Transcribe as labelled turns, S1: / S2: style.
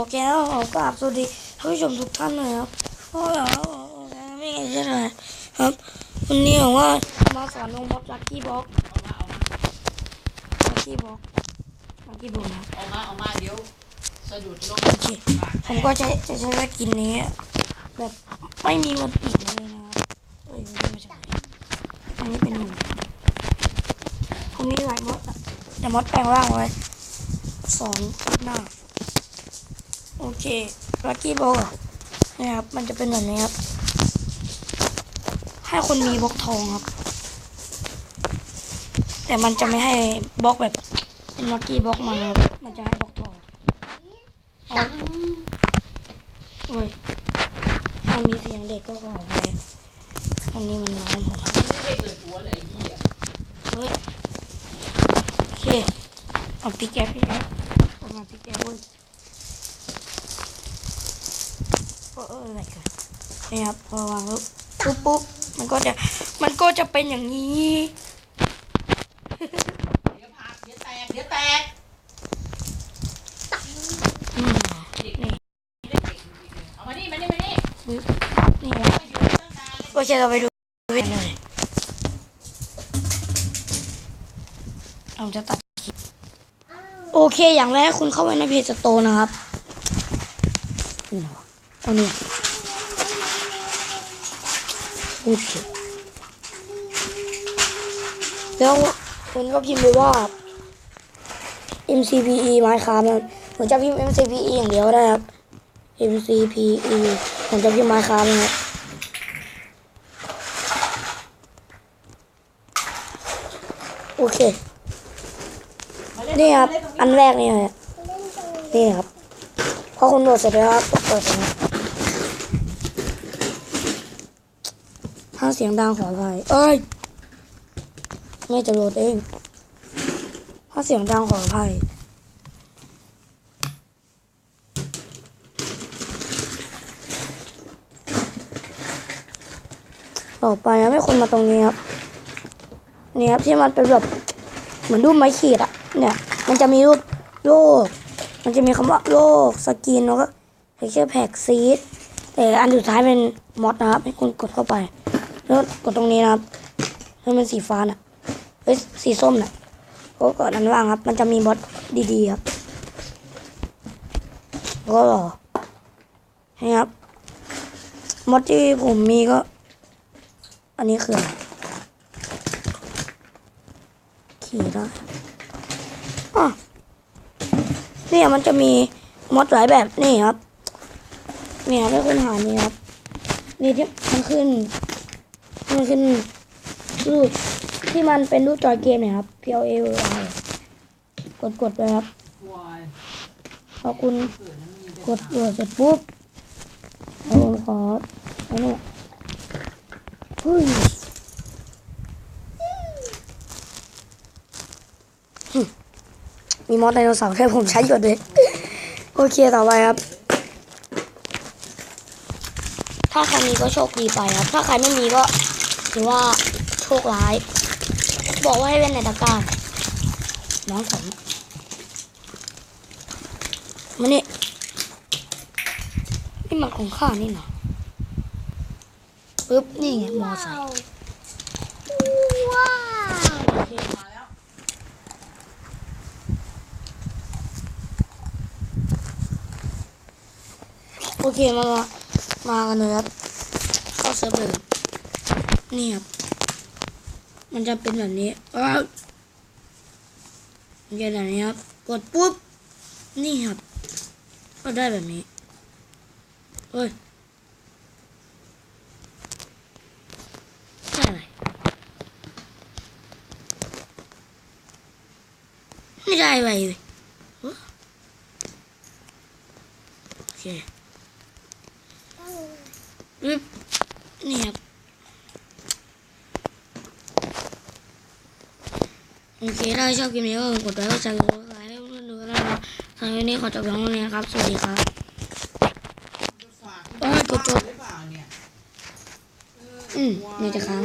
S1: อเคแล้วกราบสวัสดีท่านผู้ชมทุกท่านเลยครับโอ้ยไม่ไงใช่ไหมครับวันนี้ผมว่ามาสอนลงบล็อกลักกี้บล็อกลักกี้บล็อกลักกี้บล็อกนะ
S2: ออกมาออกมาเดี๋ยวสะดุดล้ม
S1: โอเคผมก็จะจะใช้สกินนี้แบบไม่มีวันปิดเลยนะครับเอ้ยไม่ใช่อันนี้เป็นหนึ่งผมมีหลายมดอะแต่มดแปลงร่างไว้สองหน้า โอเคลักกี้บอลนะครับ มันจะเป็นแบบนี้ครับ ให้คนมีบล็อกทองครับ แต่มันจะไม่ให้บล็อกแบบเป็นลักกี้บล็อกมาครับ มันจะให้บล็อกทองอาโอ้ยถ้ามีเสียงเด็กก็ขอไปอันนี้มันน้อยผม
S2: เฮ้ยเฮ้
S1: ย โอเคเอาพี่แก๊ปพี่แก๊ปเอามาพี่แก๊ปเว้ย เออเอออะไรกันนี่ครับพอวางปุ๊บปุ๊บปุ๊บมันก็จะมันก็จะเป็นอย่างนี้
S2: เดี๋ยวพักเดี๋ยวแตกเดี๋ยวแตก
S1: อืม
S2: เด็ก
S1: นี่
S2: เด็กเด็กจริงๆเลยเอามานี่มานี่มานี่
S1: ปึ๊บนี่ครับ
S2: มาอยู่ตั้งนานเลย
S1: โอเคเราไปดูวิดีโอเลยเราจะตัดคลิปโอเคอย่างแรกคุณเข้าไปในเพจสโตร์นะครับ นี่นนี่ยโอเคแล้วคุณก็พิมพ์ไปว่า MCPE ไม้ค้ามันผมจะพิมพ์ MCPE อย่างเดียวก็ได้ครับ MCPE ผมจะพิมพ์ไม้ค้านะครับโอเค นี่ครับ อันแรกนี่ครับนี่ครับ พอคุณโหลดเสร็จแล้วครับกดเปิดน ถ้าเสียงดังขออภัยเอ้ยไม่จะโหลดเอง ถ้าเสียงดังขออภัยต่อไปนะให้คนมาตรงนี้ครับนี่ครับที่มันเป็นแบบเหมือนรูปไม้ขีดอะเนี่ย มันจะมีรูปโลก มันจะมีคำว่าโลกสกินแล้วก็เทคเจอร์แพ็กซีดแต่อันสุดท้ายเป็นมอดนะครับให้คุณกดเข้าไป แล้วกดตรงนี้นะครับให้มันสีฟ้าน่ะเอ้ยสีส้มน่ะก็กดอันว่างครับ มันจะมีมอดดีๆครับก็รอให้ครับมอดที่ผมมีก็ อันนี้คือขี่ได้อะเนี่ยมันจะมีมดหลายแบบนี่ครับ เนี่ยให้คุณหานี่ครับ นี่ที่มันขึ้น มันขึ้นรูปที่มันเป็นรูปจอยเกมเนี่ยครับ P L A กดกดไปครับ
S2: วาย
S1: พอคุณ
S2: เกิดนั้นมีแต่
S1: กดโหลดเสร็จปุ๊บแล้วผมขออันนี้เฮ้ยหึมีมอสไดโนเสาร์แค่ผมใช้หยดเลย โอเคต่อไปครับ ถ้าใครมีก็โชคดีไปครับ ถ้าใครไม่มีก็ ถือว่าโชคร้าย บอกว่าให้เล่นในตะกร้าน้องผมมานี่นี่มันของข้านี่นะปึ๊บ นี่ไงมอไซค์
S3: ว้าว
S2: โอเคมาแล้ว
S1: โอเคมามา มากันเลยครับเข้าเซิร์ฟเลย นี่ครับ มันจะเป็นแบบนี้อ้าวมันจะแบบนี้ครับ กดปุ๊บ นี่ครับ ก็ได้แบบนี้เฮ้ยอะไรไม่ได้ไปเลยโอเคปึ๊บนี่ครับ โอเคถ้าชอบคลิปนี้ก็กดไลค์กดแชร์กดติดตามให้เพื่อนๆดูแล้วนะครับสำหรับวันนี้ขอจบเพียงเท่านี้นะครับ สวัสดีครับ
S2: จะฝาก
S1: เอ้ยกดจบ
S2: หรือเปล่าเนี่ย
S1: อืมไม่จะค้าง